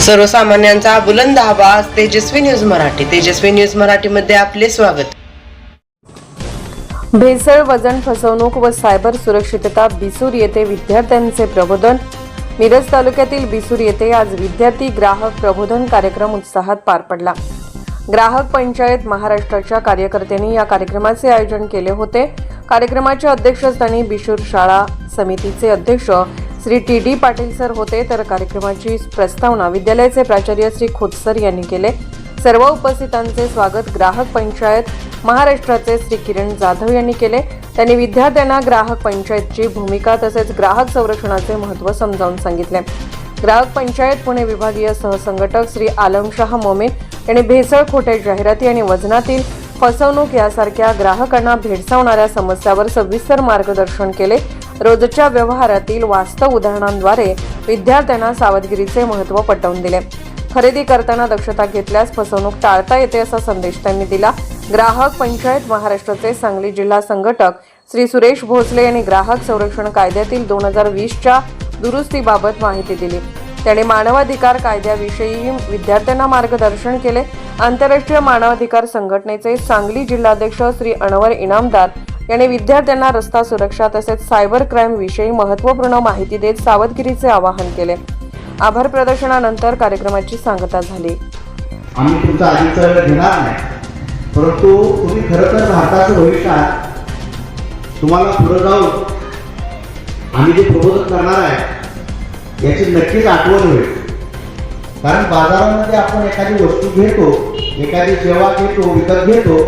सर्वसामान्यांचा बुलंद आवाज तेजस्वी न्यूज मराठी. तेजस्वी न्यूज मराठीमध्ये आपले स्वागत. भेसळ वजन फसवणूक व सायबर सुरक्षितता बिसूर येथे विद्यार्थ्यांचे प्रबोधन. मिरज तालुक्यातील बिसूर येथे आज विद्यार्थी ग्राहक प्रबोधन कार्यक्रम उत्साहात पार पडला. ग्राहक पंचायत महाराष्ट्राच्या कार्यकर्त्यांनी या कार्यक्रमाचे आयोजन केले होते. कार्यक्रमाच्या अध्यक्षस्थानी बिशूर शाळा समितीचे अध्यक्ष Shri T D Patil sir होते तर कार्यक्रमाची प्रस्तावना विद्यालयाचे प्राचार्य श्री खोतसर यांनी केले. सर्व उपस्थितांचे स्वागत ग्राहक पंचायत महाराष्ट्राचे श्री किरण जाधव यांनी केले. त्यांनी विद्यार्थ्यांना ग्राहक पंचायतची भूमिका तसेच ग्राहक संरक्षणाचे महत्त्व समजावून सांगितले. ग्राहक पंचायत पुणे विभागीय सहसंघटक श्री आलमशाह मोमीन यांनी भेसळ खोटे जाहिराती आणि वजनातील फसवणूक यासारख्या ग्राहकांना भेडसावणाऱ्या समस्यावर सविस्तर मार्गदर्शन केले. रोजच्या व्यवहारातील वास्तव उदाहरणांद्वारे विद्यार्थ्यांना सावधगिरीचे महत्त्व पटवून दिले. खरेदी करताना दक्षता घेतल्यास फसवणूक टाळता येते असा संदेश त्यांनी दिला. ग्राहक पंचायत महाराष्ट्राचे सांगली जिल्हा संघटक श्री सुरेश भोसले यांनी ग्राहक संरक्षण कायद्यातील दोन हजार वीसच्या दुरुस्तीबाबत माहिती दिली. त्याने मानवाधिकार कायद्याविषयी विद्यार्थ्यांना मार्गदर्शन केले. आंतरराष्ट्रीय मानवाधिकार संघटनेचे सांगली जिल्हाध्यक्ष श्री अनवर इनामदार यांनी विद्यार्थ्यांना रस्ता सुरक्षा तसेच सायबर क्राईम विषयी महत्त्वपूर्ण माहिती देत सावधगिरीचे आवाहन केले. आभार प्रदर्शनानंतर कार्यक्रमाची सांगता झाली. आम्ही तुमचा आधीचा घेणार नाही परंतु तुम्ही खरं तर भारताचं भविष्य आहात तुम्हाला पुढं जाऊन आम्ही जे प्रबोधन करणार आहे याची नक्कीच आठवण होईल. कारण बाजारामध्ये आपण एखादी वस्तू घेतो एखादी सेवा घेतो विकत घेतो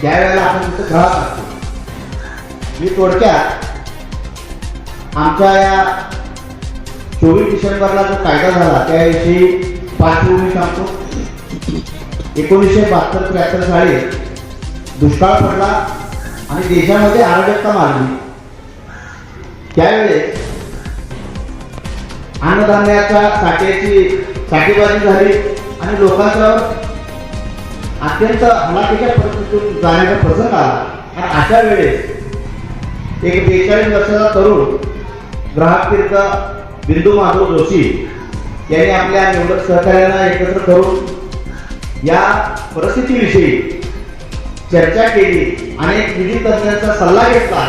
त्यावेळेला आपण तिथं ग्राहक असतो. मी थोडक्यात आमच्या या चोवीस डिसेंबरला जो कायदा झाला त्याविषयी पार्श्वभूमी सांगतो. एकोणीसशे बहात्तर त्र्याहत्तर साली दुष्काळ पडला आणि देशामध्ये आरोग्यता मारली त्यावेळेस अन्नधान्याच्या साठ्याची साठेबाजी झाली आणि लोकांचं अत्यंत हलाखीच्या परिस्थितीतून जाण्याचा प्रसंग आला. आणि अशा वेळेस एक बेचाळीस वर्षाचा तरुण ग्राहक तीर्थ बिंदू माधव जोशी यांनी आपल्या निवडक सहकार्यांना एकत्र करून या परिस्थितीविषयी चर्चा केली अनेक विधी तज्ञांचा सल्ला घेतला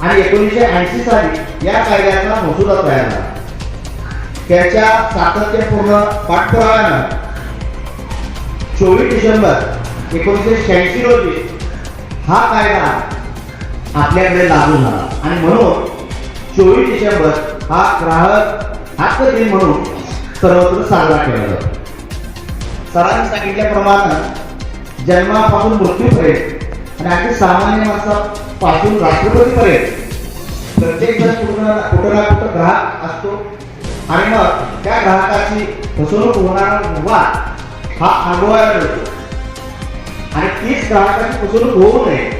आणि एकोणीसशे ऐंशी साली या कायद्याचा मसुदा तयार झाला. त्याच्या सातत्यपूर्ण पाठपुराव्यानं चोवीस डिसेंबर एकोणीसशे शहाऐंशी रोजी हा कायदा आपल्याकडे लागू झाला. आणि म्हणून चोवीस डिसेंबर हा ग्राहक हक्क दिन म्हणून सर्वत्र साजरा केला जातो. सरांनी सांगितल्याप्रमाणे जन्मापासून मृत्यूपर्यंत आणि अगदी सामान्य माणसापासून राष्ट्रपतीपर्यंत प्रत्येक जण कुठं कुठं ना कुठं ग्राहक असतो. आणि मग त्या ग्राहकाची फसवणूक होणारा वाद हा अनुभवायला मिळतो आणि तीच ग्राहकाची फसवणूक होऊ नये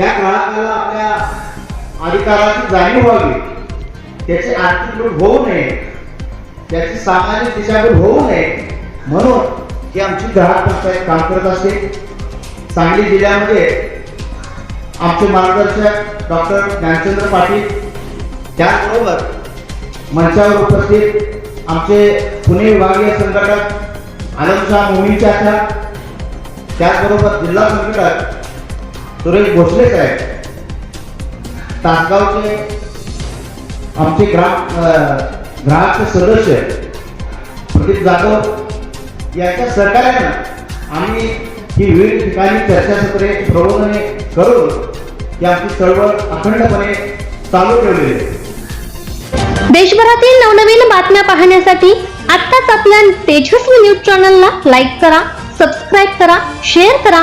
त्या ग्राहकाला आपल्या अधिकाराची जाणीव व्हावी त्याची आर्थिक लूट होऊ नये त्याची सामाजिक दिशाभूल होऊ नये म्हणून ही आमची ग्राहक पंचायत काम करत असते. सांगली जिल्ह्यामध्ये आमचे मार्गदर्शक डॉक्टर ज्ञानचंद्र पाटील त्याचबरोबर मंचावर उपस्थित आमचे पुणे विभागीय संघटक आलमशाह मोमीन आचार त्याचबरोबर जिल्हा संघटक सुरेश भोसले साहेब तासगावचे आमचे ग्राम अं, ग्राहक सदस्य प्रदीप जाधव यांच्या सहकार्यानं आम्ही ही विविध ठिकाणी चर्चासत्रे प्रबोधने करून ही आमची चळवळ अखंडपणे चालू ठेवलेली आहे. देशभरातील नवनवीन बातम्या पाहण्यासाठी आत्ताच आपल्या तेजस्वी न्यूज चॅनलला लाईक करा सबस्क्राईब करा शेअर करा